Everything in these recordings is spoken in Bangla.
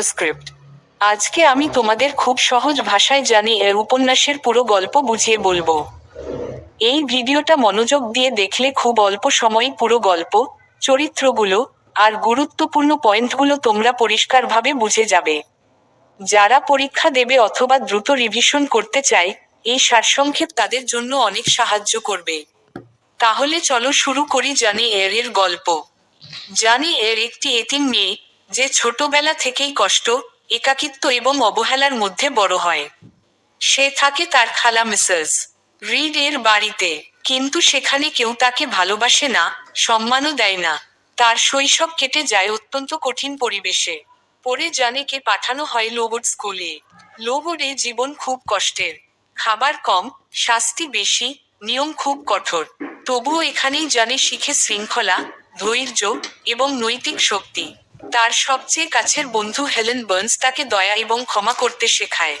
স্ক্রিপ্ট আজকে আমি তোমাদের খুব সহজ ভাষায় জানি এর উপন্যাসের পুরো গল্প বুঝিয়ে বলব। এই ভিডিওটা মনোযোগ দিয়ে দেখলে খুব অল্প সময়ে পুরো গল্প, চরিত্রগুলো আর গুরুত্বপূর্ণ পয়েন্টগুলো তোমরা পরিষ্কারভাবে বুঝে যাবে। যারা পরীক্ষা দেবে অথবা দ্রুত রিভিশন করতে চায়, এই সারসংক্ষেপ তাদের জন্য অনেক সাহায্য করবে। তাহলে চলো শুরু করি জানি এর এর গল্প। জানি এর একটি এতিম মেয়ে, যে ছোটবেলা থেকেই কষ্ট, একাকিত্ব এবং অবহেলার মধ্যে বড় হয়। সে থাকে তার খালা মিসেস রিড এর বাড়িতে, কিন্তু সেখানে কেউ তাকে ভালোবাসে না, সম্মানও দেয় না। তার শৈশব কেটে যায় অত্যন্ত কঠিন পরিবেশে। পরে জানেকে পাঠানো হয় লোবোর্ড স্কুলে। লোবোর্ডে জীবন খুব কষ্টের। খাবার কম, শাস্তি বেশি, নিয়ম খুব কঠোর। তবুও এখানেই জানে শিখে শৃঙ্খলা ধৈর্য এবং নৈতিক শক্তি। তার সবচেয়ে কাছের বন্ধু হেলেন বার্নস তাকে দয়া এবং ক্ষমা করতে শেখায়।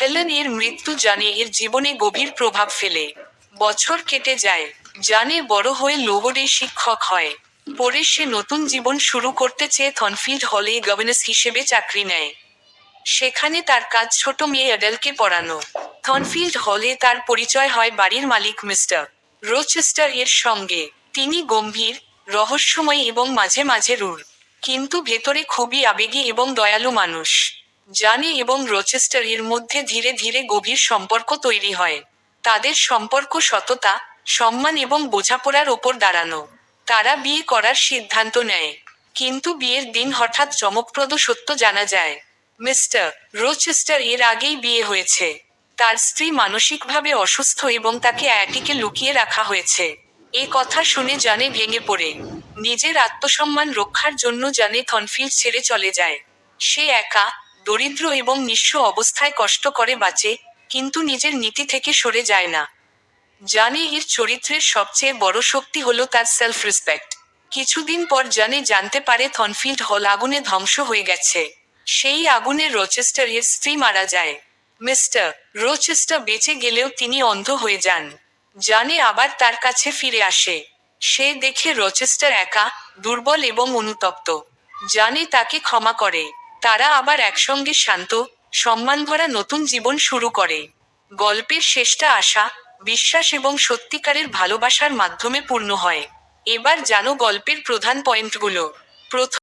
হেলেন এর মৃত্যু জানে এর জীবনে গভীর প্রভাব ফেলে। বছর কেটে যায়, জানে বড় হয়ে লোবোর্ডে শিক্ষক হয়। পরে সে নতুন জীবন শুরু করতে চেয়ে থনফিল্ড হলে গভর্নেন্স হিসেবে চাকরি নেয়। সেখানে তার কাজ ছোট মেয়ে অ্যাডেলকে পড়ানো। থনফিল্ড হলে তার পরিচয় হয় বাড়ির মালিক মিস্টার। রোচেস্টার এর সঙ্গে। তিনি গম্ভীর রহস্যময় এবং মাঝে মাঝে রুড় কিন্তু ভেতরে খুবই আবেগী এবং দয়ালু মানুষ। জানে এবং রোচেস্টার এর মধ্যে ধীরে ধীরে গভীর সম্পর্ক তৈরি হয়। তাদের সম্পর্ক সততা, সম্মান এবং বোঝাপড়ার ওপর দাঁড়ানো। তারা বিয়ে করার সিদ্ধান্ত নেয়। কিন্তু বিয়ের দিন হঠাৎ চমকপ্রদ সত্য জানা যায়। মিস্টার রোচেস্টার এর আগেই বিয়ে হয়েছে। তার স্ত্রী মানসিকভাবে অসুস্থ এবং তাকে অ্যাটিকে লুকিয়ে রাখা হয়েছে। এ কথা শুনে জানে ভেঙে পড়ে। নিজের আত্মসম্মান রক্ষার জন্য জানে থনফিল্ড ছেড়ে চলে যায়। সে একা, দরিদ্র এবং নিঃস্ব অবস্থায় কষ্ট করে বাঁচে, কিন্তু নিজের নীতি থেকে সরে যায় না। জানে এর চরিত্রের সবচেয়ে বড় শক্তি হলো তার সেলফ রেসপেক্ট কিছুদিন পর জানে জানতে পারে থনফিল্ড হল আগুনে ধ্বংস হয়ে গেছে। সেই আগুনে রোচেস্টার এর স্ত্রী মারা যায়। মিস্টার, রোচেস্টার বেঁচে গেলেও তিনি অন্ধ হয়ে যান। জানে আবার তার কাছে ফিরে আসে। সে দেখে রচেস্টার একা, দুর্বল এবং অনুতপ্ত। জানে তাকে ক্ষমা করে। তারা আবার একসঙ্গে শান্ত, সম্মানভরা নতুন জীবন শুরু করে। গল্পের শেষটা আশা, বিশ্বাস এবং সত্যিকারের ভালোবাসার মাধ্যমে পূর্ণ হয়। এবার জানো গল্পের প্রধান পয়েন্টগুলো। প্রথম